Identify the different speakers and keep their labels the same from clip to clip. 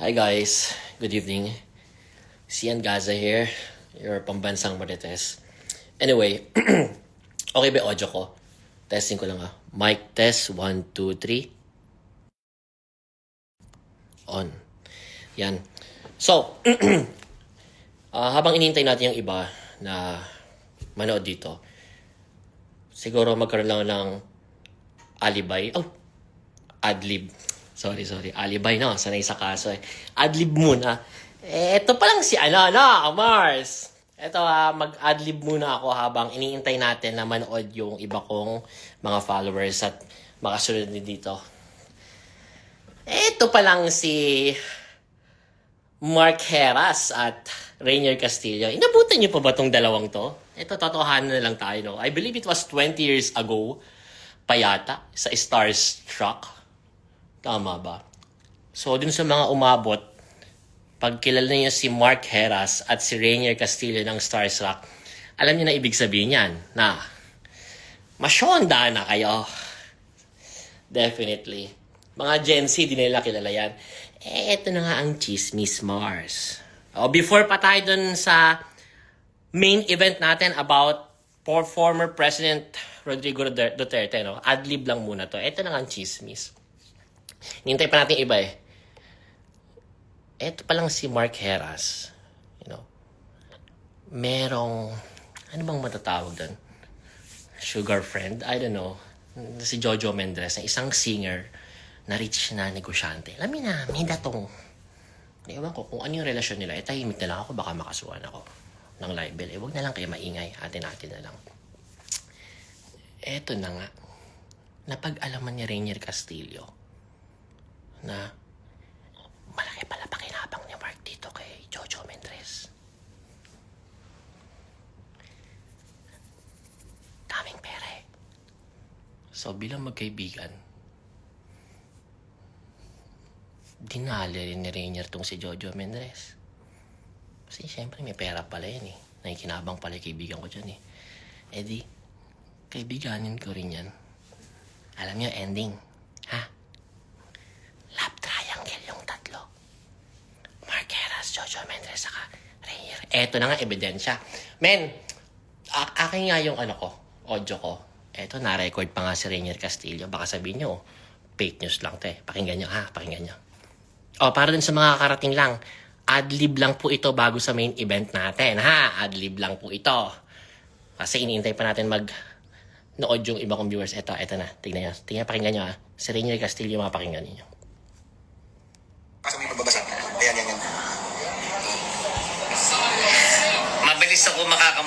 Speaker 1: Hi guys, good evening. Sian Gaza here, your pambansang Marites. Anyway, okay ba audio ko? Testing ko lang ah. Mic test, 1, 2, 3. On. Yan. So, ah, habang inintay natin yung iba na manood dito, siguro magkaroon lang ng alibay. Oh, adlib. Sorry, sorry. Alibay no. Sanay sa kaso eh. Adlib muna. Eh, ito pa lang si ano, ano, Mars. Ito ah, mag-adlib muna ako habang iniintay natin na manood yung iba kong mga followers at makasunod din dito. Ito pa lang si Mark Heras at Rainier Castillo. Inabutan niyo pa ba tong dalawang to? Ito, totohanan na lang tayo, no? I believe it was 20 years ago pa yata sa Starstruck. Tama ba? So, dun sa mga umabot, pag kilala niyo si Mark Heras at si Rainier Castillo ng Starstruck, alam niyo na ibig sabihin yan, na masyonda na kayo. Definitely. Mga Gen Z, di nila kilala yan. Eh, eto na nga ang Chismis Mars. O, before pa tayo dun sa main event natin about for former President Rodrigo Duter- Duterte, no? Adlib lang muna to. Ito na nga ang chismis. Nintay pa natin iba eh. Ito pa lang si Mark Heras. You know, merong, ano bang matatawag doon? Sugar friend? I don't know. Si Jojo Mendres na isang singer na rich na negosyante. Alam mo na, may datong. Ewan ko kung ano yung relasyon nila. Eh, tahimik na lang ako. Baka makasuhan ako ng libel. Eh, wag na lang kayo maingay. Atin-atin na lang. Eto na nga. Napag-alaman ni Rainier Castillo na malaki pala pakinabang ni Mark dito kay Jojo Mendres. Daming pera eh. So bilang magkaibigan, dinali rin ni Rainier tong si Jojo Mendres. Kasi syempre may pera pala yan eh. Nakikinabang pala yung kaibigan ko dyan eh. Eh di, kaibiganin ko rin yan. Alam niyo, ending. Ha? Love triangle yung tatlo. Marqueras, Jojo Mendres, saka Rainier. Eto na nga, ebidensya. Men, akin nga yung ano ko, audio ko. Eto, na-record pa nga si Rainier Castillo. Baka sabihin nyo, fake news lang to eh. Pakinggan nyo ha, pakinggan nyo. O, para dun sa mga karating lang, adlib lang po ito bago sa main event natin, ha? Adlib lang po ito. Kasi iniintay pa natin mag nood yung iba kong viewers. Ito, ito na. Tingnan nyo. Tingnan, pakinggan nyo, ha? Si Rainier Castillo, mga pakinggan ninyo.
Speaker 2: Pasok mo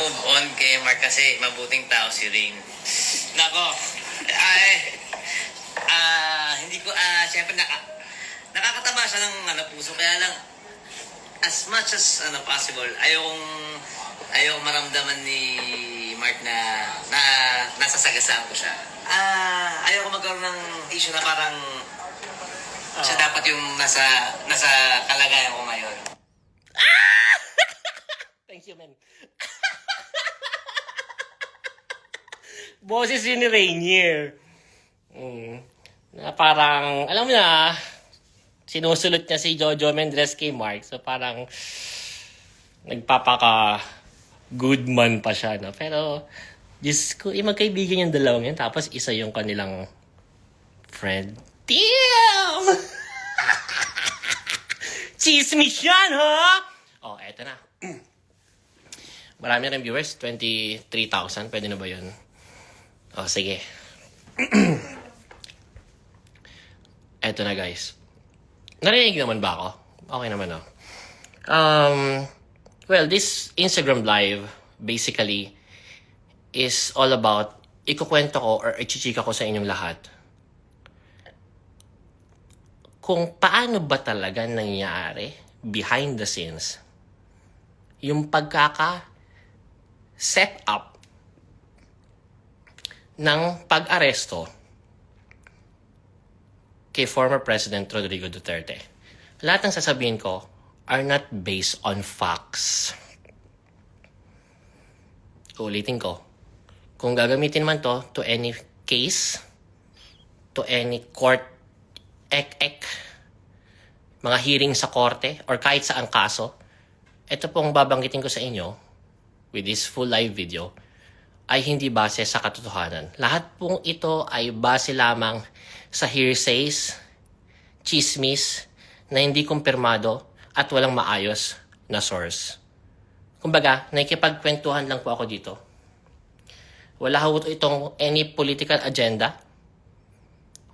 Speaker 3: makaka-move on kay Mark kasi mabuting tao si Rain. Nako, ay, ah, hindi ko, ah, syempre naka, nakakataba siya ng ano, puso. Kaya lang, as much as ano, possible, ayokong, ayokong maramdaman ni Mark na, na nasasagasaan ko siya. Ah, ayoko magkaroon ng issue na parang siya dapat yung nasa, nasa kalagayan ko ngayon.
Speaker 1: Thank you, man. Boses yun ni Rainier. Mm. Na parang, alam mo na, sinusulot niya si Jojo Mendres kay Mark. So parang, nagpapaka good man pa siya, no? Pero, Diyos ko, eh, magkaibigan yung dalawang yan. Tapos, isa yung kanilang friend. Damn! Chismis yan, ha? Oh, eto na. Marami rin viewers, 23,000. Pwede na ba yun? O, sige. Eto na, guys. Narinig naman ba ako? Okay naman, oh. Um, well, this Instagram live, basically, is all about, ikukwento ko or ichichika ko sa inyong lahat kung paano ba talaga nangyari behind the scenes yung pagkaka set up ng pag-aresto kay former President Rodrigo Duterte. Lahat ng sasabihin ko are not based on facts. Ulitin ko. Kung gagamitin man to to any case, to any court ek-ek, mga hearing sa korte, or kahit sa ang kaso, ito pong babanggitin ko sa inyo with this full live video ay hindi base sa katotohanan. Lahat pong ito ay base lamang sa hearsays, chismis, na hindi kumpirmado at walang maayos na source. Kumbaga, nakikipagkwentuhan lang po ako dito. Wala ho itong any political agenda.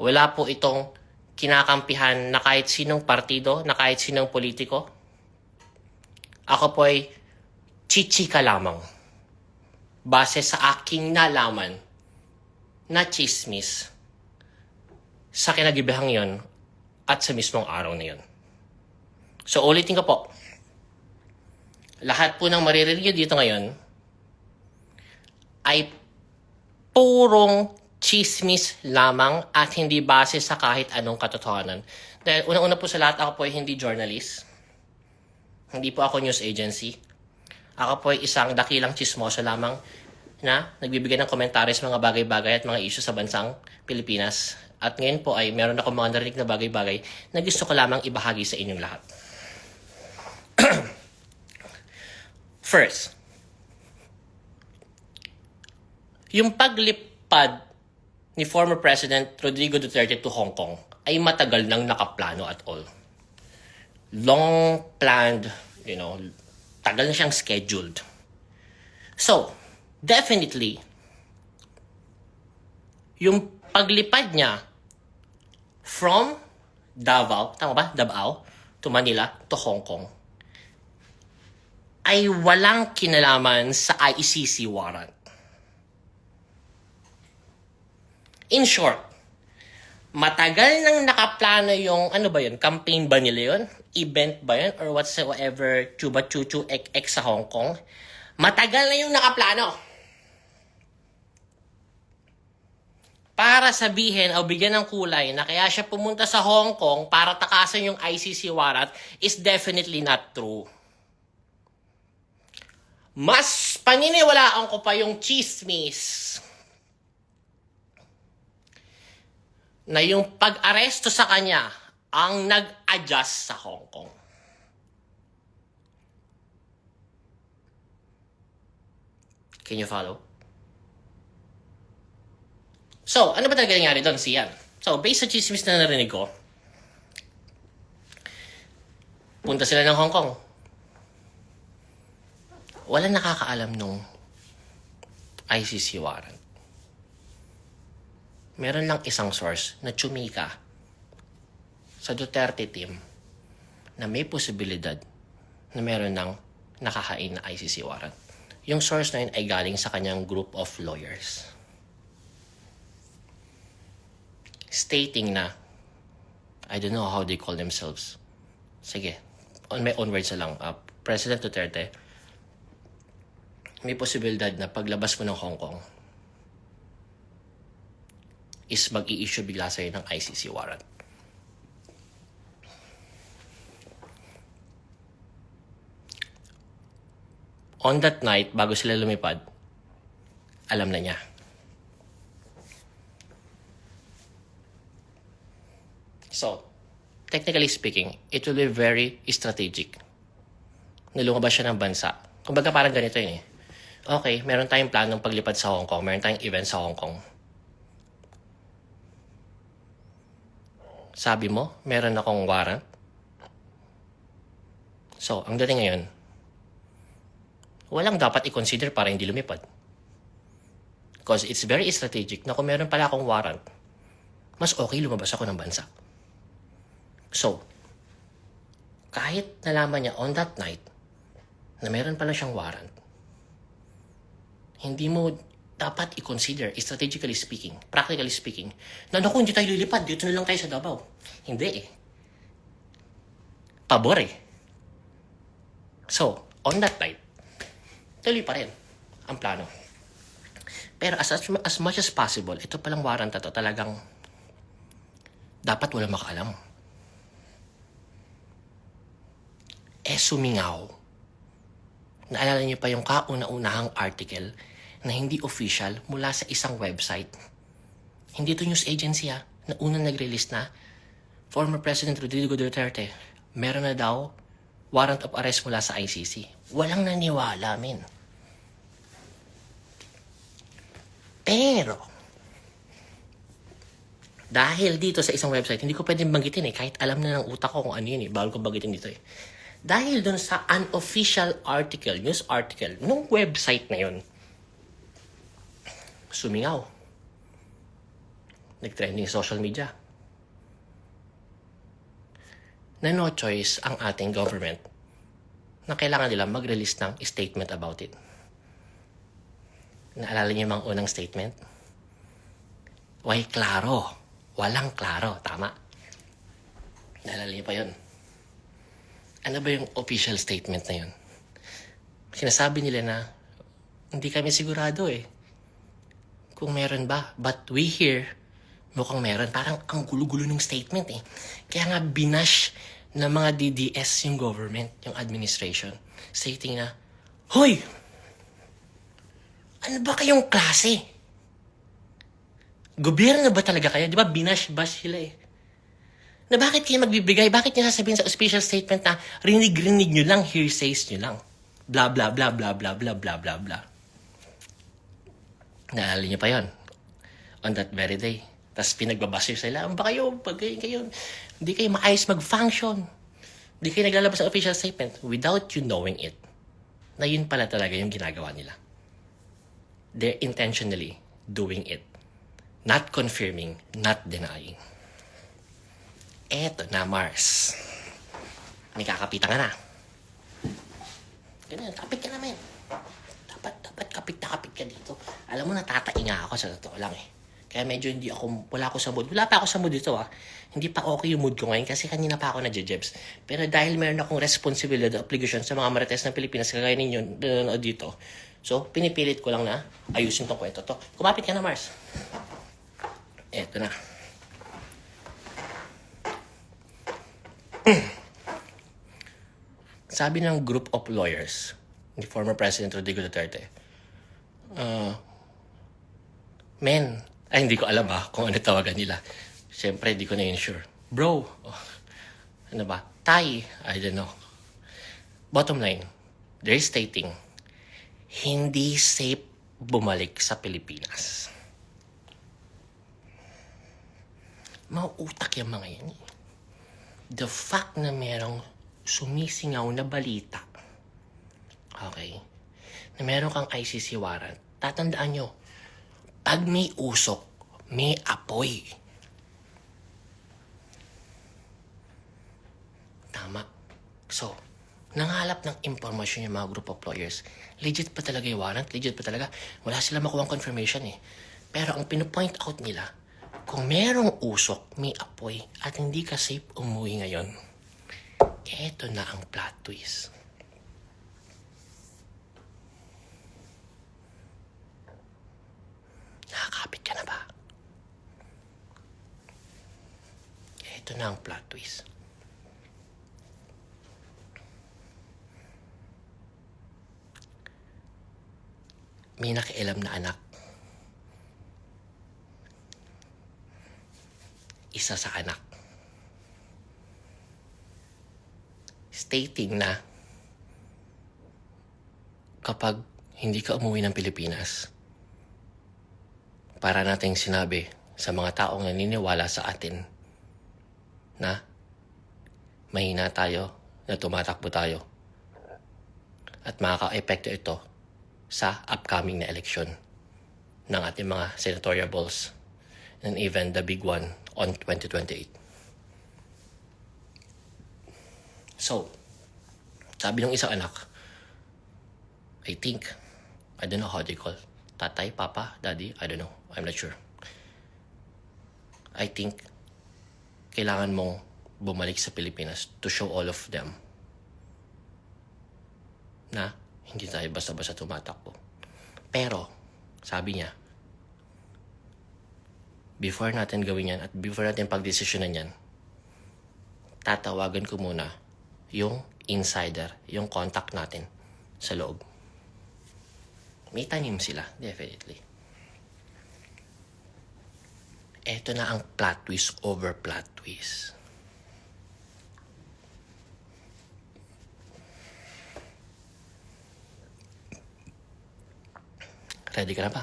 Speaker 1: Wala po itong kinakampihan na kahit sinong partido, na kahit sinong politiko. Ako po ay chichika lamang. Base sa aking nalaman na chismis sa kinagibihang yon at sa mismong araw na yon. So ulitin ko po. Lahat po ng maririnig nyo dito ngayon ay purong chismis lamang at hindi base sa kahit anong katotohanan. Dahil unang-una po sa lahat, ako po ay hindi journalist. Hindi po ako news agency. Ako po ay isang dakilang chismoso lamang na nagbibigay ng komentaryo sa mga bagay-bagay at mga issue sa bansang Pilipinas. At ngayon po ay meron ako mga narinig na bagay-bagay na gusto ko lamang ibahagi sa inyong lahat. First, yung paglipad ni former President Rodrigo Duterte to Hong Kong ay matagal nang nakaplano at all. Long planned, you know, tagal na siyang scheduled. So, definitely, yung paglipad niya from Davao, tama ba? Davao to Manila to Hong Kong ay walang kinalaman sa ICC warrant. In short, matagal nang nakaplano yung, ano ba yun, campaign ba nila yun? Event ba yun? Or whatsoever, chuba chuchu ek ek sa Hong Kong? Matagal na yung nakaplano. Para sabihin o bigyan ng kulay na kaya siya pumunta sa Hong Kong para takasan yung ICC warrant is definitely not true. Mas paniniwalaan ko pa yung chismis na yung pag-aresto sa kanya ang nag-adjust sa Hong Kong. Can you follow? So, ano ba talaga nangyari doon, Sian? So, based sa chismis na narinig ko, punta sila ng Hong Kong. Wala nakakaalam nung ICC warrant. Meron lang isang source na tsumika sa Duterte team na may posibilidad na meron ng nakahain na ICC warrant. Yung source na yun ay galing sa kanyang group of lawyers. Stating na, I don't know how they call themselves. Sige, on my own words na lang, uh, President Duterte, may posibilidad na paglabas mo ng Hong Kong is mag issue bigla sa'yo ng ICC warrant. On that night, bago sila lumipad, alam na niya. So, technically speaking, it will be very strategic na lumabas siya ng bansa. Kumbaga parang ganito yun eh. Okay, meron tayong planong paglipad sa Hong Kong, meron tayong event sa Hong Kong. Sabi mo, meron akong warrant. So, ang dating ngayon, walang dapat i-consider para hindi lumipad. Because it's very strategic na kung meron pala akong warrant, mas okay lumabas ako ng bansa. So, kahit nalaman niya on that night na meron pala siyang warrant, hindi mo dapat i-consider, strategically speaking, practically speaking, na naku, hindi tayo lilipad, dito na lang tayo sa Davao. Hindi eh. Pabor eh. So, on that night, tuloy pa rin ang plano. Pero as, as, as much as possible, ito palang warrant na to talagang dapat wala makaalam. Eh sumingaw. Naalala niyo pa yung kauna-unahang article na hindi official mula sa isang website. Hindi to news agency ha, na unang nag-release na former President Rodrigo Duterte meron na daw warrant of arrest mula sa ICC. Walang naniwala, men. Pero, dahil dito sa isang website, hindi ko pwedeng banggitin eh, kahit alam na ng utak ko kung ano yun eh, bawal ko banggitin dito eh. Dahil doon sa unofficial article, news article, nung website na yun, sumingaw. Nag-trending social media. Na no choice ang ating government na kailangan nila mag-release ng statement about it. Naalala niyo yung mga unang statement? Why klaro? Walang klaro. Tama. Naalala niyo pa yun? Ano ba yung official statement na yun? Sinasabi nila na hindi kami sigurado eh. Kung meron ba. But we hear mukhang meron. Parang ang gulo-gulo ng statement eh. Kaya nga binash ng mga DDS yung government, yung administration. Stating na, Hoy! Ano ba kayong klase? Gobyerno ba talaga kayo? Di ba binash-bash sila eh. Na bakit kayo magbibigay? Bakit nyo sasabihin sa official statement na rinig-rinig nyo lang, hearsays nyo lang? Blah, blah, blah, blah, blah, blah, blah, blah, blah. Naalala nyo pa yon On that very day. Tapos pinagbabasir sila, "Ano ba kayo? Pag kayo, kayo, hindi kayo maayos mag-function. Hindi kayo naglalabas ng official statement without you knowing it. Na yun pala talaga yung ginagawa nila. They're intentionally doing it. Not confirming, not denying. Eto na, Mars. May kakapitan ka na. Ganun, kapit ka naman. Dapat, dapat kapit na kapit ka dito. Alam mo, natatainga ako sa totoo lang eh. Kaya medyo hindi ako, wala ako sa mood. Wala pa ako sa mood dito ah. Hindi pa okay yung mood ko ngayon kasi kanina pa ako nadjejebs. Pero dahil meron akong responsibilidad, obligation sa mga marites ng Pilipinas, kagaya ninyo dito. So, pinipilit ko lang na ayusin tong kwento to. Kumapit ka na, Mars. Eto na. Sabi ng group of lawyers ni former President Rodrigo Duterte, uh, men, ay hindi ko alam ah kung ano tawagan nila. Siyempre, hindi ko na yun sure. Bro, oh, ano ba? Tay, I don't know. Bottom line, they're stating, hindi safe bumalik sa Pilipinas. Mauutak yung mga yan eh. The fact na merong sumisingaw na balita, okay, na meron kang ICC warrant, tatandaan nyo, pag may usok, may apoy. Tama. So, nangalap ng impormasyon yung mga group of lawyers. Legit pa talaga yung warrant? Legit pa talaga? Wala sila makuha confirmation eh. Pero ang pinopoint out nila, kung merong usok, may apoy, at hindi ka safe umuwi ngayon, eto na ang plot twist. Nakakapit ka na ba? Ito na ang plot twist. May nakialam na anak. Isa sa anak. Stating na kapag hindi ka umuwi ng Pilipinas, para nating sinabi sa mga taong naniniwala sa atin na mahina tayo, na tumatakbo tayo. At makaka-epekto ito sa upcoming na eleksyon ng ating mga senatorial balls and even the big one on 2028. So, sabi ng isang anak, I think, I don't know how they call, tatay, papa, daddy, I don't know. I'm not sure. I think kailangan mong bumalik sa Pilipinas to show all of them na hindi tayo basta-basta tumatakbo. Pero, sabi niya, before natin gawin yan at before natin pagdesisyonan yan, tatawagan ko muna yung insider, yung contact natin sa loob. May tanim sila, definitely. Ito na ang plot twist over plot twist. Ready ka na ba?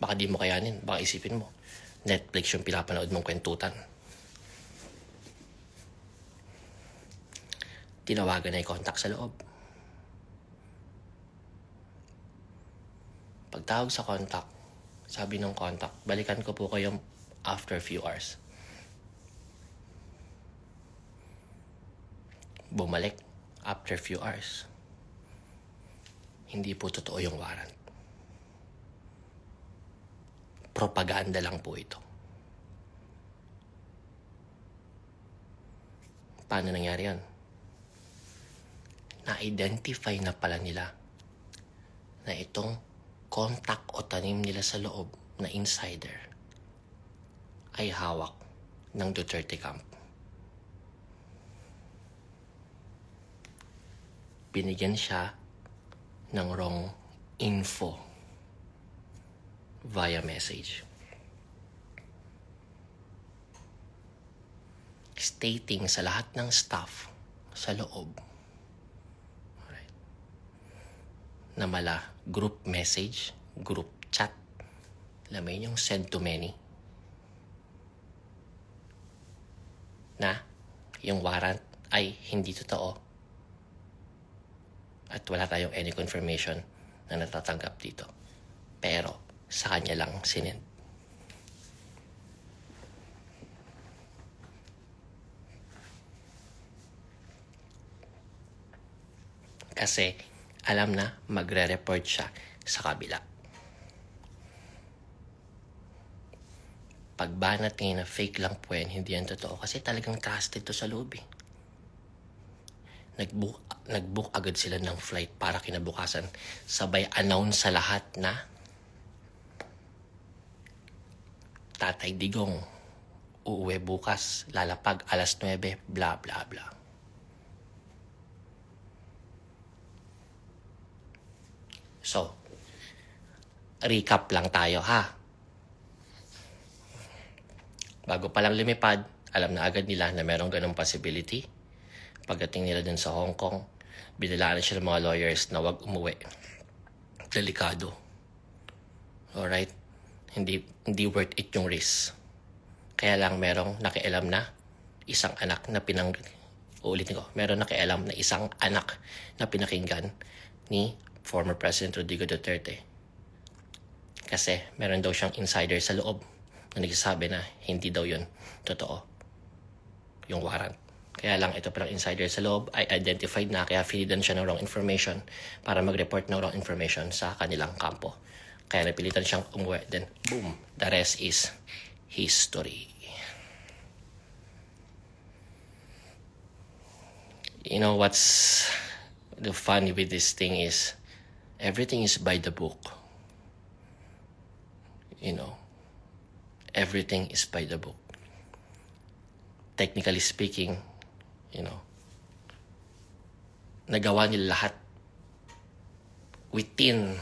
Speaker 1: Baka di mo kayanin. Baka isipin mo. Netflix yung pinapanood mong kwentutan. Tinawagan na yung contact sa loob. Pagtawag sa contact, sabi ng contact, balikan ko po kayo after few hours. Bumalik after few hours. Hindi po totoo yung warrant. Propaganda lang po ito. Paano nangyari yan? Na-identify na pala nila na itong contact o tanim nila sa loob na insider ay hawak ng Duterte camp. Binigyan siya ng wrong info via message. Stating sa lahat ng staff sa loob Alright. na mala group message, group chat, alam mo yun, yung send to many, na yung warrant ay hindi totoo at wala tayong any confirmation na natatanggap dito. Pero sa kanya lang sinend. Kasi alam na magre-report siya sa kabila. Pagbanat ngayon na fake lang po yan, hindi yan totoo. Kasi talagang trusted to sa loob eh. Nag-book, nag-book agad sila ng flight para kinabukasan. Sabay announce sa lahat na Tatay Digong uuwi bukas, lalapag alas 9, bla bla bla. So, recap lang tayo ha. Bago pa lang lumipad, alam na agad nila na merong ganong possibility. Pagdating nila dun sa Hong Kong, binilaan siya ng mga lawyers na wag umuwi. Delikado. Alright? Hindi, hindi worth it yung risk. Kaya lang merong nakialam na isang anak na pinang... Uulitin ko, meron nakialam na isang anak na pinakinggan ni former President Rodrigo Duterte. Kasi meron daw siyang insider sa loob na nagsasabi na hindi daw yun totoo. Yung warrant. Kaya lang ito palang insider sa loob ay identified na kaya feedan siya ng wrong information para mag-report ng wrong information sa kanilang kampo. Kaya napilitan siyang umuwi. Then, boom, the rest is history. You know what's the funny with this thing is everything is by the book. You know, everything is by the book. Technically speaking, you know, nagawa nila lahat within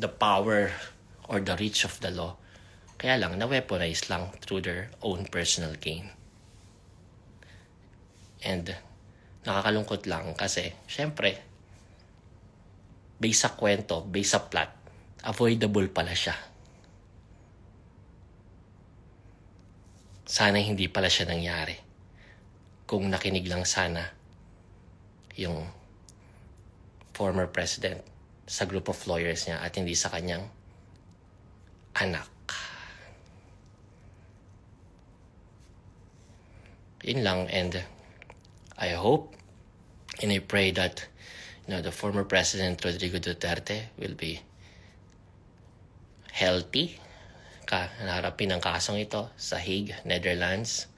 Speaker 1: the power or the reach of the law. Kaya lang, na-weaponize lang through their own personal gain. And nakakalungkot lang kasi, syempre, based sa kwento, based sa plot, avoidable pala siya. Sana hindi pala siya nangyari. Kung nakinig lang sana yung former president sa group of lawyers niya at hindi sa kanyang anak. Yun lang and I hope and I pray that you know, the former president Rodrigo Duterte will be healthy ka naharapin ang kasong ito sa Hague, Netherlands.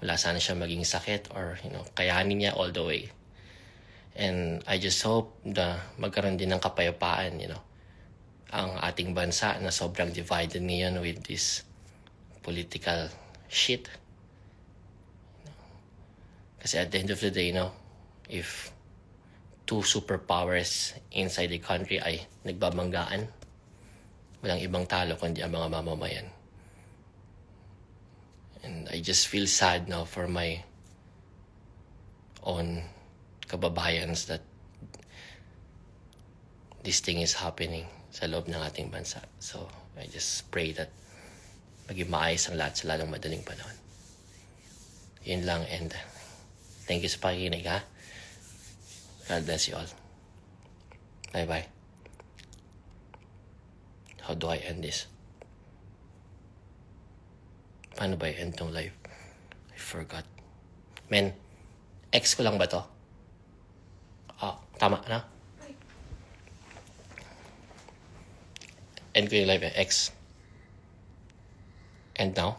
Speaker 1: Wala sana siya maging sakit or you know, kayanin niya all the way. And I just hope na magkaroon din ng kapayapaan, you know, ang ating bansa na sobrang divided ngayon with this political shit. Kasi at the end of the day, you know, if two superpowers inside the country ay nagbabanggaan, walang ibang talo kundi ang mga mamamayan. And I just feel sad now for my own kababayans that this thing is happening sa loob ng ating bansa. So, I just pray that maging maayos ang lahat sa lalong madaling panahon. Yun lang and thank you sa pakikinig ha. God bless you all. Bye-bye. How do I end this? Paano ba i-end tong live? I forgot. Men, ex ko lang ba to? Ah, tama na? End ko yung live eh. X. And now?